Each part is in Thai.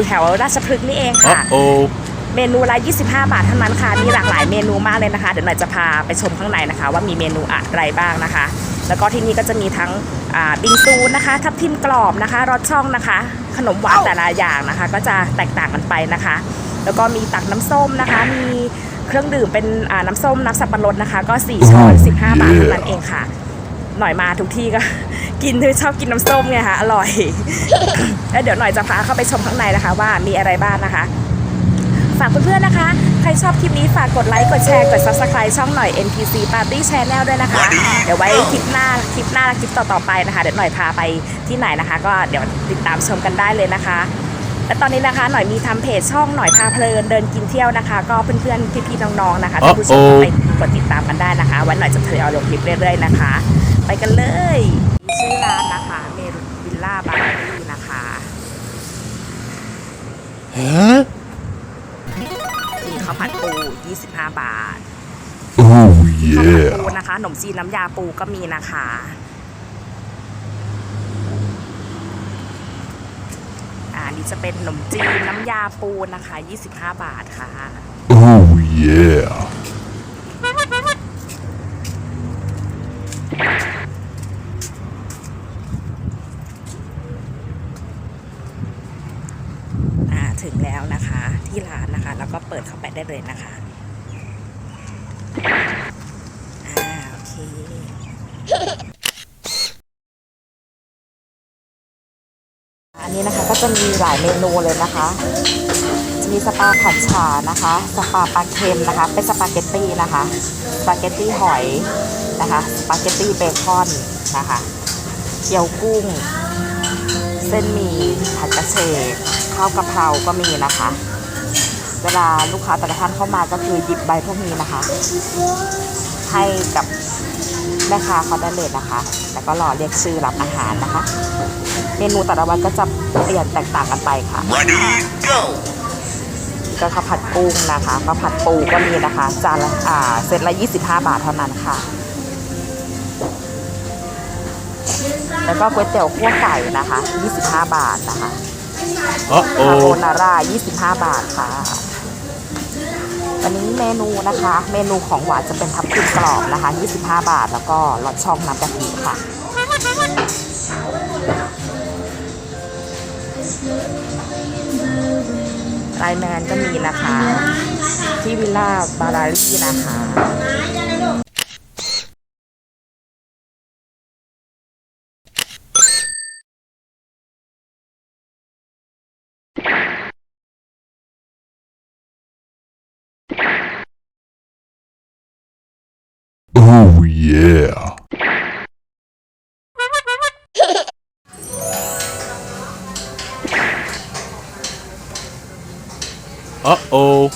นะคะอยู่แถวราชพฤกษ์นี่เองค่ะ Uh-oh. เมนูละ 25 บาทเท่านั้นค่ะ มีหลากหลายเมนูมากเลยนะคะ เดี๋ยวหน่อยจะพาไปชมข้างในนะคะ ว่ามีเมนูอะไรบ้างนะคะ แล้วก็ที่นี่ก็จะมีทั้งอ่าบิงซูนะคะ ทับทิมกรอบนะคะรสช่องนะคะ ขนมหวานแต่ละอย่างนะคะ ก็จะแตกต่างกันไปนะคะ แล้วก็มีตักน้ำส้มนะคะ มีเครื่องดื่มเป็นอ่าน้ำส้มน้ำสับปะรดนะคะ ก็ 4ช้อน15 บาทเท่านั้นเองค่ะ หน่อยมาทุกที่ก็ กินคือชอบกินน้ำส้มไงคะอร่อย แล้วเดี๋ยวหน่อยจะพาเข้าไปชมข้างในนะคะ ว่ามีอะไรบ้างนะคะ ฝากเพื่อนๆนะคะ ใครชอบคลิปนี้ฝากกดไลค์กดแชร์กด subscribe ช่องหน่อย NPC Party Channel ด้วยนะคะ เดี๋ยวไว้คลิปหน้าคลิปหน้าและคลิปต่อๆไปนะคะ เดี๋ยวหน่อยพาไปที่ไหนนะคะ ก็เดี๋ยวติดตามชมกันได้เลยนะคะและตอนนี้นะคะหน่อยมีทำเพจช่องหน่อยพาเพลินเดินกินเที่ยวนะคะ ก็เพื่อนๆพี่ๆน้องๆนะคะท่านผู้ชมก็ไปกดติดตามกันได้นะคะ วันหน่อยจะทยอยลงคลิปเรื่อยๆนะคะ ไปกันเลย ชื่อร้านนะคะ เมรุวิลล่าบาร์รี่นะคะ Huh? มีข้าวผัดปู 25 บาท Oh ข้าวผัด yeah. ปูนะคะขนมจีนน้ำยาปูก็มีนะคะอ่าอันนี้จะเป็นขนมจีนน้ำยาปูนะคะ 25 บาทค่ะ Oh yeah. อ่า ถึงแล้วนะคะ ที่ร้านนะคะ แล้วก็เปิดเข้าไปได้เลยนะคะอ่าโอเคอันนี้นะคะก็จะมีหลายเมนูเลยนะคะ จะมีสปาผัดฉานะคะ สปาปลาเค็มนะคะ เป็นสปาเกตตี้นะคะ สปาเกตตี้หอยนะคะ สปาเกตตี้เบคอนนะคะ เกี๊ยวกุ้ง เส้นหมี่ผัดกระเฉดข้าวกะเพราก็มีนะคะ เวลาลูกค้าแต่ละท่านเข้ามาก็คือหยิบใบพวกนี้นะคะ ให้กับแม่ค้าเขาได้เลยนะคะ แล้วก็รอเรียกชื่อรับอาหารนะคะ เมนูแต่ละวันก็จะเปลี่ยนแตกต่างกันไปค่ะ Ready, go! ก็ข้าวผัดกุ้งนะคะข้าวผัดปูก็มีนะคะ จานละอ่าเซตละ 25 บาทเท่านั้นค่ะ แล้วก็ก๋วยเตี๋ยวคั่วไก่นะคะ 25 บาทนะคะคาโบ Uh-oh. นาร่า 25 บาทค่ะ วันนี้เมนูนะคะ เมนูของหวานจะเป็นทับทิมกรอบนะคะ 25 บาท แล้วก็รสช่องน้ำกะทิค่ะ ไลน์แมนก็มีนะคะ ที่วิลล่าบารารี่นะคะ Oh yeah. Uh-oh.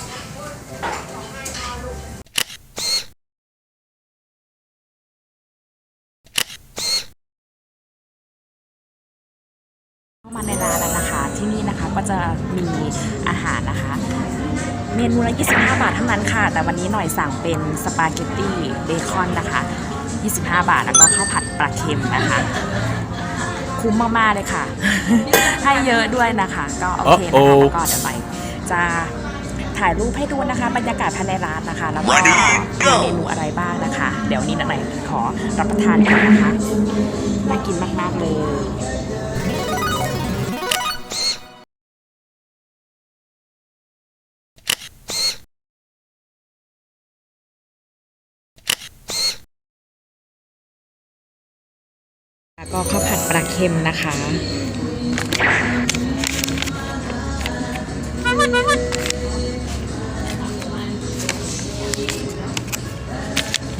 เข้ามาในร้านแล้วนะคะ ที่นี่นะคะก็จะมีอาหารนะคะ เมนูละ 25 บาทเท่านั้นค่ะ แต่วันนี้หน่อยสั่งเป็นสปาเกตตี้เบคอนนะคะ 25 บาท แล้วก็ข้าวผัดปลาเค็มนะคะ คุ้มมาก ๆ เลยค่ะ ให้เยอะด้วยนะคะ ก็โอเคนะคะโอ้แล้วก็เดี๋ยวหน่อยจะถ่ายรูปให้ดูนะคะ บรรยากาศภายในร้านนะคะ แล้วก็มีเมนูอะไรบ้างนะคะ เดี๋ยวนี้หน่อยขอรับประทานกันนะคะน่ากินมาก ๆ เลย แล้วก็ข้าวผัดปลาเค็มนะคะ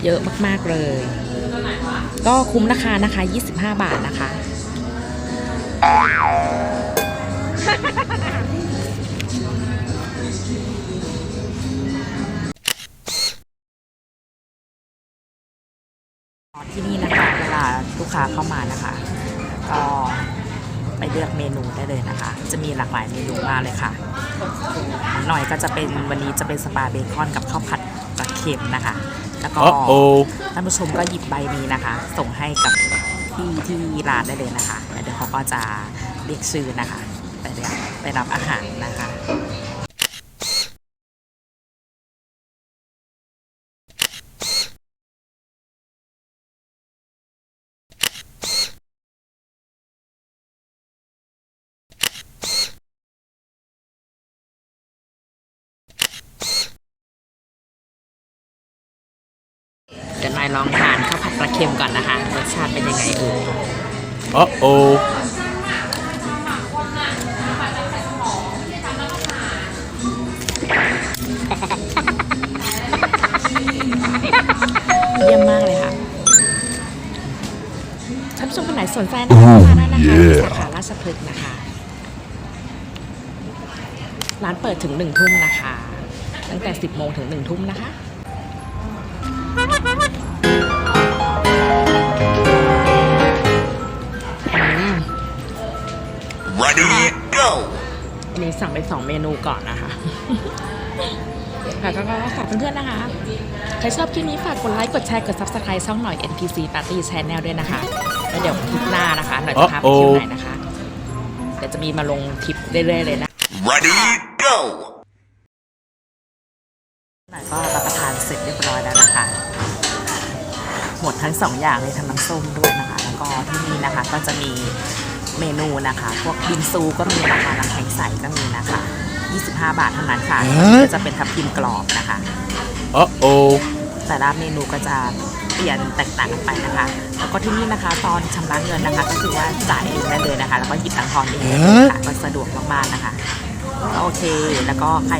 เยอะมาก ๆ เลย ก็คุ้มราคานะคะ 25 บาทนะคะ ค้าเข้ามานะคะ ก็ไปเลือกเมนูได้เลยนะคะ จะมีหลากหลายเมนูมากเลยค่ะ หน่อยก็จะเป็นวันนี้จะเป็นสปาเบคอนกับข้าวผัดปลาเค็มนะคะ แล้วก็ Uh-oh. ท่านผู้ชมก็หยิบใบนี้นะคะ ส่งให้กับพี่ที่ร้านได้เลยนะคะแล้วเดี๋ยวเขาก็จะเรียกชื่อนะคะ ไปเรียนไปรับอาหารนะคะ ดี๋ยวนายลองทานข้าวผัดปลาเค็มก่อนนะคะรสชาติเป็นยังไงเอ่ย Uh-oh. เยี่ยมมากเลยค่ะท่านผู้ชมคนไหนสนใจนะคะมาได้นะคะ yeah สาขาราชพฤกษ์นะคะ ร้านเปิดถึงหนึ่งทุ่มนะคะ ตั้งแต่10โมงถึงหนึ่งทุ่มนะคะ Ready, go. อันนี้สั่งไปสองเมนูก่อนนะคะ ค่ะก็ก็ฝากเพื่อนๆนะคะ ใครชอบคลิปนี้ฝากกดไลค์ กดแชร์ กด subscribe ช่องหน่อย NPC Party Channel ด้วยนะคะ แล้วเดี๋ยวคลิปหน้านะคะ หน่อยจะพาไปเที่ยวไหนนะคะ เดี๋ยวจะมีมาลงทริปเรื่อยๆเลยนะ Ready, go. หน่อยก็รับประทานเสร็จเรียบร้อยแล้วนะคะ หมดทั้งสองอย่างเลยทั้งน้ำส้มด้วยนะคะ แล้วก็ที่นี่นะคะก็จะมี เมนูนะคะ พวกบิงซูก็มีนะคะน้ำแข็งใสก็มีนะคะ 25 บาทเท่านั้นค่ะก็จะเป็นทับทิมกรอบนะคะ Uh-oh. แต่ละเมนูก็จะเปลี่ยนแตกต่างกันไปนะคะ แล้วก็ที่นี่นะคะ ตอนชำระเงินนะคะ ก็คือว่าจ่ายเองได้เลยนะคะ แล้วก็หยิบตังค์ทอนเองได้เลยค่ะก็สะดวกมากๆนะคะก็โอเค แล้วก็ใคร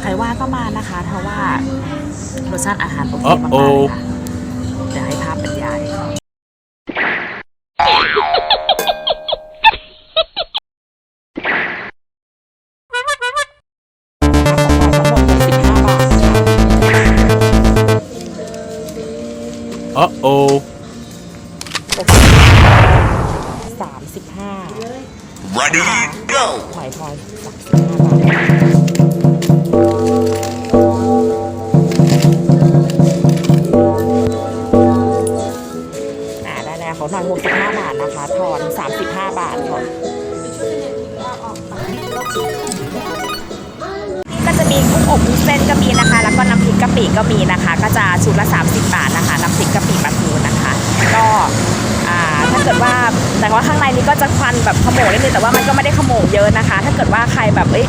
ใครว่าก็มานะคะ เพราะว่ารสชาติอาหารโอเคมากๆเลยค่ะเดี๋ยวให้ภาพบรรยาย Uh-oh. สามสิบห้า Ready, go. หอยทอดสามสิบห้าบาท อ่าได้แล้วเขาหน่อย65บาทนะคะ ทอน35บาทค่ะก็จะ มีกุ้งอบวุ้นเส้นก็มีนะคะ แล้วก็น้ำพริกกะปิก็มีนะคะ ก็จะชุดละ 30 บาทนะคะ น้ำพริกกะปิปลาทูนะคะ ก็ถ้าเกิดว่าแต่ว่าข้างในนี้ก็จะควันแบบขโมงนิดนึงแต่ว่ามันก็ไม่ได้ขโมงเยอะนะคะ ถ้าเกิดว่าใครแบบเอ้ย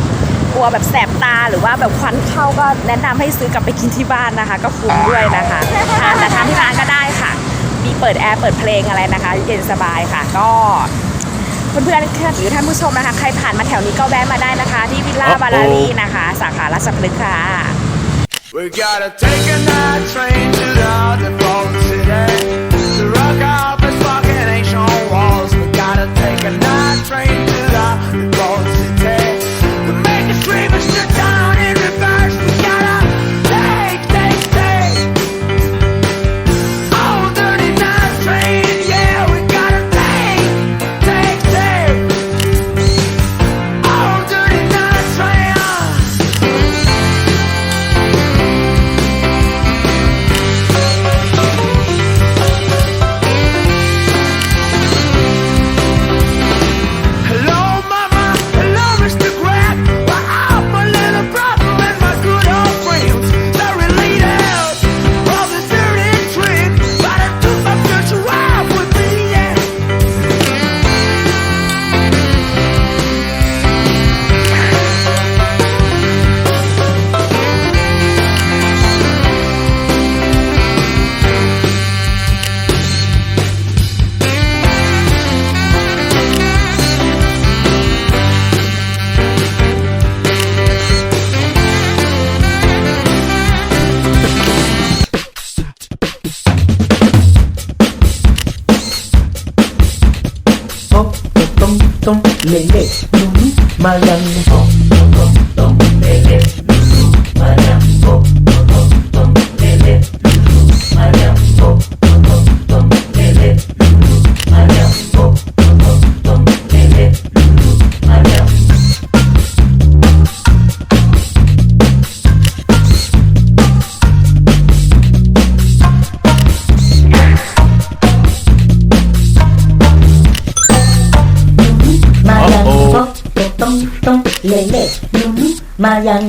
กลัวแบบแสบตาหรือว่าแบบควันเข้าก็แนะนำให้ซื้อกลับไปกินที่บ้านนะคะ ก็คุ้มด้วยนะคะทานแต่ทานที่ร้านก็ได้ค่ะ มีเปิดแอร์เปิดเพลงอะไรนะคะเย็นสบายค่ะ ก็ เพื่อนๆหรือท่านผู้ชมนะคะ ใครผ่านมาแถวนี้ก็แวะมาได้นะคะ ที่วิลล่า Uh-oh บาลารีนะคะ สาขาราชพฤกษ์ค่ะ We gotta take a night train to the underground tom, tom, lele, lulu, malam, hop, tom, tom, lele, lulu, malam, มายัง